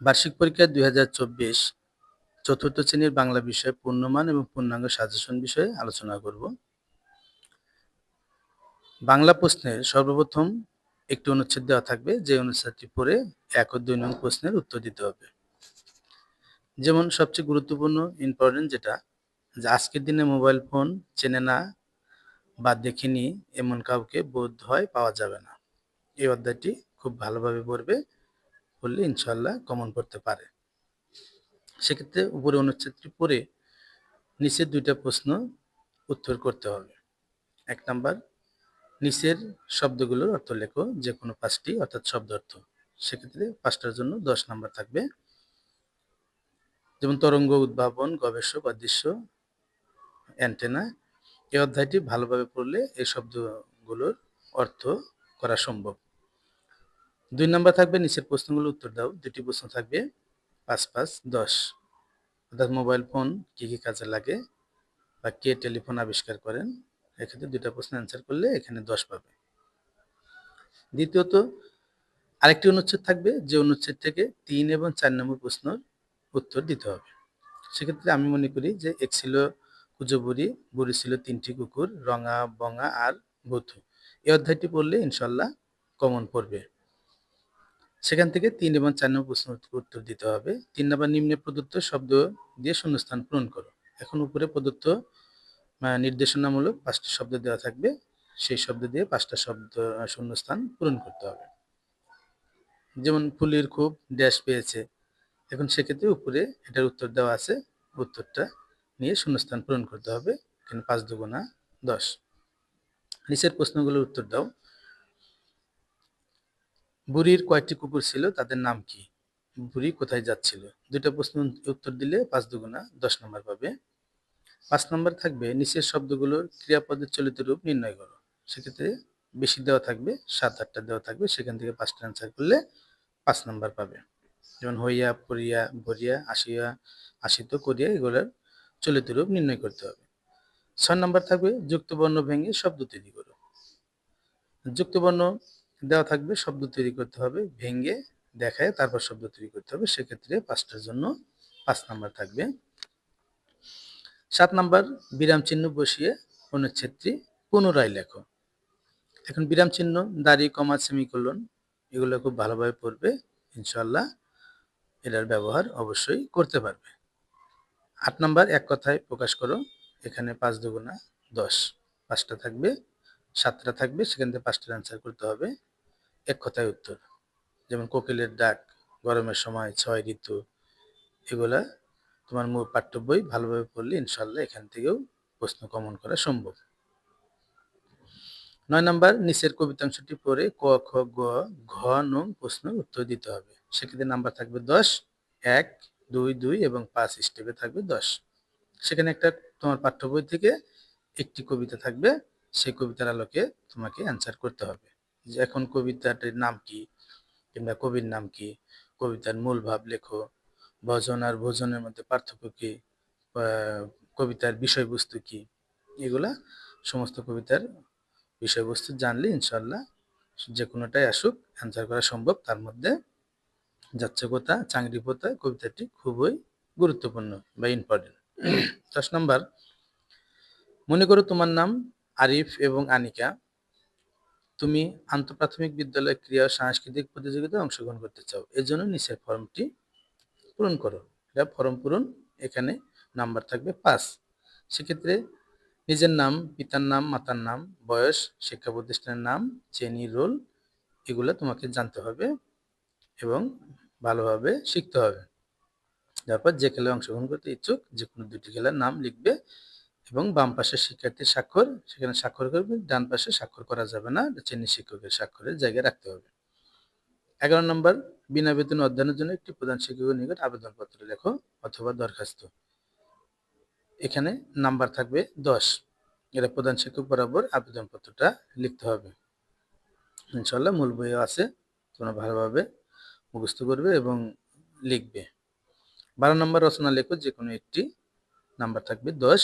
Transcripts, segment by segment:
বার্ষিক পরীক্ষা দুই হাজার চব্বিশ চতুর্থ শ্রেণির বাংলা বিষয়ে পূর্ণমান এবং পূর্ণাঙ্গ সাজেশন বিষয়ে আলোচনা করব। বাংলা প্রশ্নের সর্বপ্রথম একটি অনুচ্ছেদ দেওয়া থাকবে, যে অনুচ্ছেদটি পড়ে এক ও দুই নং প্রশ্নের উত্তর দিতে হবে। যেমন, সবচেয়ে গুরুত্বপূর্ণ ইম্পর্টেন্ট যেটা, যে আজকের দিনে মোবাইল ফোন চেনে না বা দেখেনি, এমন কাউকে বোধ হয় পাওয়া যাবে না। এই অধ্যায়টি খুব ভালোভাবে পড়বে। পড়লে ইনশাল্লাহ কমন পড়তে পারে। সেক্ষেত্রে উপরে অনুচ্ছেদটি পড়ে নিচের দুইটা প্রশ্ন উত্তর করতে হবে। এক নাম্বার, নিচের শব্দগুলোর অর্থ লেখো যে কোনো পাঁচটি অর্থাৎ শব্দ অর্থ। সেক্ষেত্রে পাঁচটার জন্য দশ নাম্বার থাকবে। যেমন, তরঙ্গ উদ্ভাবন, গবেষক অদৃশ্য অ্যান্টেনা, এই অধ্যায়টি ভালোভাবে পড়লে এই শব্দগুলোর অর্থ করা সম্ভব। দুই নম্বর থাকবে, নিচের প্রশ্নগুলো উত্তর দাও। দুটি প্রশ্ন থাকবে, পাঁচ পাঁচ, দশ। অর্থাৎ মোবাইল ফোন কী কী কাজে লাগে বা কে টেলিফোন আবিষ্কার করেন? এক্ষেত্রে দুটা প্রশ্ন অ্যান্সার করলে এখানে দশ পাবে। দ্বিতীয়ত, আরেকটি অনুচ্ছেদ থাকবে, যে অনুচ্ছেদ থেকে তিন এবং চার নম্বর প্রশ্নের উত্তর দিতে হবে। সেক্ষেত্রে আমি মনে করি যে এক ছিল কুজো বুড়ি বুড়ি ছিল তিনটি কুকুর, রঙা, বঙা আর বধু এই অধ্যায়টি পড়লে ইনশাল্লাহ কমন পড়বে। সেখান থেকে তিন এবং চার নম্বর প্রশ্ন উত্তর দিতে হবে। তিন নম্বর নিম্নে প্রদত্ত শব্দ দিয়ে শূন্যস্থান পূরণ করো। এখন উপরে প্রদত্ত নির্দেশনামূলক পাঁচটি শব্দ দেওয়া থাকবে। সেই শব্দ দিয়ে পাঁচটা শব্দ শূন্যস্থান পূরণ করতে হবে। যেমন ফুলির খুব ড্যাশ পেয়েছে। এখন সেক্ষেত্রে উপরে এটার উত্তর দেওয়া আছে। উত্তরটা নিয়ে শূন্যস্থান পূরণ করতে হবে। এখানে পাঁচ দুগুণা দশ। নিচের প্রশ্নগুলোর উত্তর দাও। বুড়ির কয়েকটি কুকুর ছিল, তাদের নাম কি? বুড়ি কোথায় যাচ্ছিল? দুইটা প্রশ্ন উত্তর দিলে পাঁচ দুগুণা দশ নম্বর পাবে। পাঁচ নম্বর থাকবে, নিচের শব্দগুলোর ক্রিয়াপদের চলিত রূপ নির্ণয় করো। সেক্ষেত্রে বেশি দেওয়া থাকবে, সাত আটটা দেওয়া থাকবে, সেখান থেকে পাঁচটা অ্যান্সার করলে পাঁচ নম্বর পাবে। যেমন হইয়া, পড়িয়া, ভরিয়া, আসিয়া, আসিত, করিয়া, এগুলোর চলিত রূপ নির্ণয় করতে হবে। ছয় নম্বর থাকবে যুক্তবর্ণ ভেঙে শব্দ তৈরি করো। যুক্তবর্ণ দেওয়া থাকবে, শব্দ তৈরি করতে হবে, ভেঙে দেখায় তারপর শব্দ তৈরি করতে হবে। সেক্ষেত্রে পাঁচটার জন্য পাঁচ নাম্বার থাকবে। সাত নাম্বার, বিরাম চিহ্ন বসিয়ে অনুচ্ছেদটি পুনরায় লেখো। এখন বিরাম চিহ্ন দাড়ি কমা, সেমিকোলন এগুলো খুব ভালোভাবে পড়বে ইনশাল্লাহ এটার ব্যবহার অবশ্যই করতে পারবে। আট নাম্বার, এক কথায় প্রকাশ করো, এখানে পাঁচ দুগুণা দশ, পাঁচটা থাকবে, সাতটা থাকবে, সেখান থেকে পাঁচটার অ্যান্সার করতে হবে। এক কথায় উত্তর। যেমন কোকিলের ডাক, গরমের সময় ছয় ঋতু, এগুলা তোমার মূল পাঠ্য বই ভালোভাবে পড়লে ইনশাল্লাহ এখান থেকেও প্রশ্ন কমন করা সম্ভব। নয় নাম্বার, নিচের কবিতাংশটি পড়ে ক, খ, গ, ঘ, নং প্রশ্ন উত্তর দিতে হবে। সেক্ষেত্রে নাম্বার থাকবে দশ, এক, দুই দুই এবং পাঁচ স্টেপে থাকবে দশ। সেখানে একটা তোমার পাঠ্য বই থেকে একটি কবিতা থাকবে, সেই কবিতার আলোকে তোমাকে অ্যান্সার করতে হবে। যে এখন কবিতাটির নাম কি কিংবা কবির নাম কি? কবিতার মূল ভাব লেখো, ভজন আর ভোজনের মধ্যে পার্থক্য কি? কবিতার বিষয়বস্তু কি? এগুলা সমস্ত কবিতার বিষয়বস্তু জানলে ইনশাল্লাহ যে কোনোটাই আসুক অ্যান্সার করা সম্ভব। তার মধ্যে যাচ্ছে কথা? চাংরি পোতা। কবিতাটি খুবই গুরুত্বপূর্ণ বা ইম্পর্টেন্ট দশ নম্বর, মনে করো তোমার নাম আরিফ এবং আনিকা। তুমি আন্তঃপ্রাথমিক বিদ্যালয় ক্রীড়া সাংস্কৃতিক প্রতিযোগিতায় অংশগ্রহণ করতে চাও এর জন্য নিচের ফর্মটি পূরণ করো। এটা ফর্ম পূরণ, এখানে নাম্বার থাকবে পাঁচ। সেক্ষেত্রে নিজের নাম, পিতার নাম, মাতার নাম, বয়স, শিক্ষা প্রতিষ্ঠানের নাম চেনি রোল, এগুলো তোমাকে জানতে হবে এবং ভালোভাবে শিখতে হবে। তারপর যে খেলায় অংশগ্রহণ করতে ইচ্ছুক, যে কোনো দুটি খেলার নাম লিখবে এবং বাম পাশে শিক্ষার্থীর স্বাক্ষর, সেখানে স্বাক্ষর করবে, ডান পাশে স্বাক্ষর করা যাবে না চেনি শিক্ষকের স্বাক্ষরের জায়গায় রাখতে হবে। এগারো নম্বর, বিনা বেতন অধ্যয়নের জন্য একটি প্রধান শিক্ষকের নিকট আবেদনপত্র লেখো অথবা দরখাস্ত। এখানে নাম্বার থাকবে দশ। এটা প্রধান শিক্ষক বরাবর আবেদনপত্রটা লিখতে হবে। ইনশাল্লাহ মূল বইও আছে, তোমরা ভালোভাবে মুখস্থ করবে এবং লিখবে। বারো নম্বর রচনা লেখো যে কোনো একটি নাম্বার থাকবে দশ।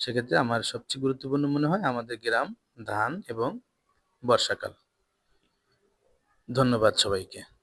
সেক্ষেত্রে আমার সবচেয়ে গুরুত্বপূর্ণ মনে হয় আমাদের গ্রাম ধান এবং বর্ষাকাল। ধন্যবাদ সবাইকে।